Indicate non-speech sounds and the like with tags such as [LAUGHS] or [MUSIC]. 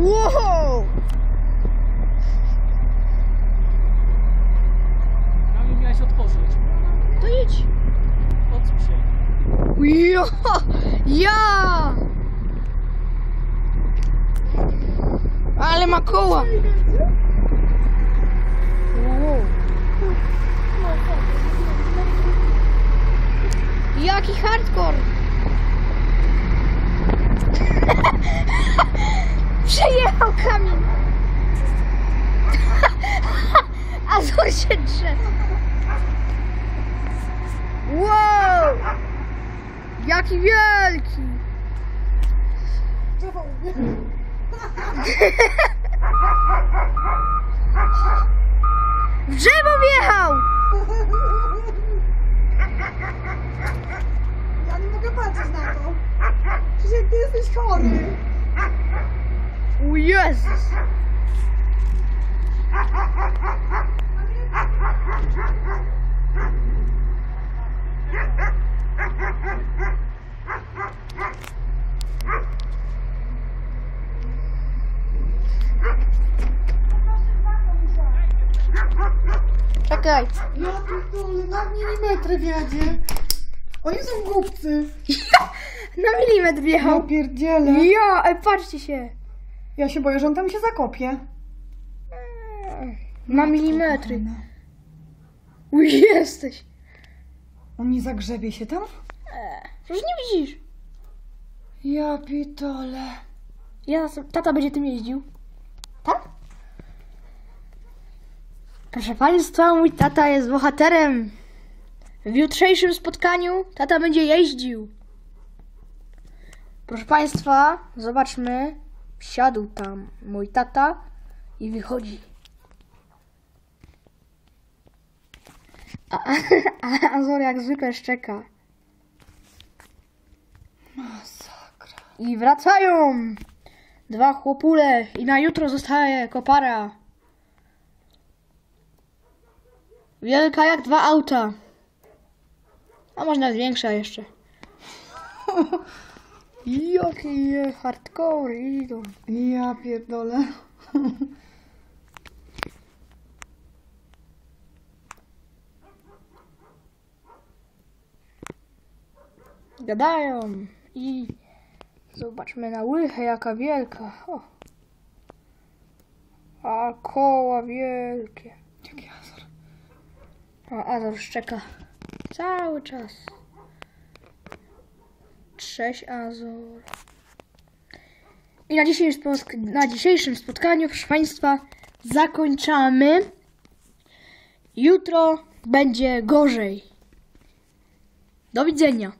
Wow! Kamil miałeś otworzyć. To idź. Odsuń się. Jo! Ja! Ale ma koła. Wow. Jaki hardcore! Kamień! [LAUGHS] Azor się drze! Wow! Jaki wielki! W drzewo wjechał! Ja nie mogę patrzeć na to. Przecież ty jesteś chory. O Jezus! Czekaj. Ja pierdolę, na milimetry wjadzie. Oni są głupcy. [LAUGHS] Na milimetr Ja wjechał. pierdzielę. Ja, ej, patrzcie się. Ja się boję, że on tam się zakopie. Na milimetry. Kochana. U, jesteś. On nie zagrzebie się tam? Przecież nie widzisz. Ja pitole. Ja, tata będzie tym jeździł. Tak? Proszę Państwa, mój tata jest bohaterem. W jutrzejszym spotkaniu tata będzie jeździł. Proszę Państwa, zobaczmy. Wsiadł tam mój tata i wychodzi. A, [LAUGHS] a Azor jak zwykle szczeka. Masakra. I wracają! Dwa chłopule i na jutro zostaje kopara. Wielka jak dwa auta. A może nawet większa jeszcze. [LAUGHS] Jakie hardcore idą. Ja pierdolę. Gadają i zobaczmy na łychę jaka wielka. O. A koła wielkie. Jaki azor. A Azor szczeka cały czas. Cześć Azor. I na dzisiejszym, spotk- na dzisiejszym spotkaniu, proszę Państwa, zakończamy. Jutro będzie gorzej. Do widzenia.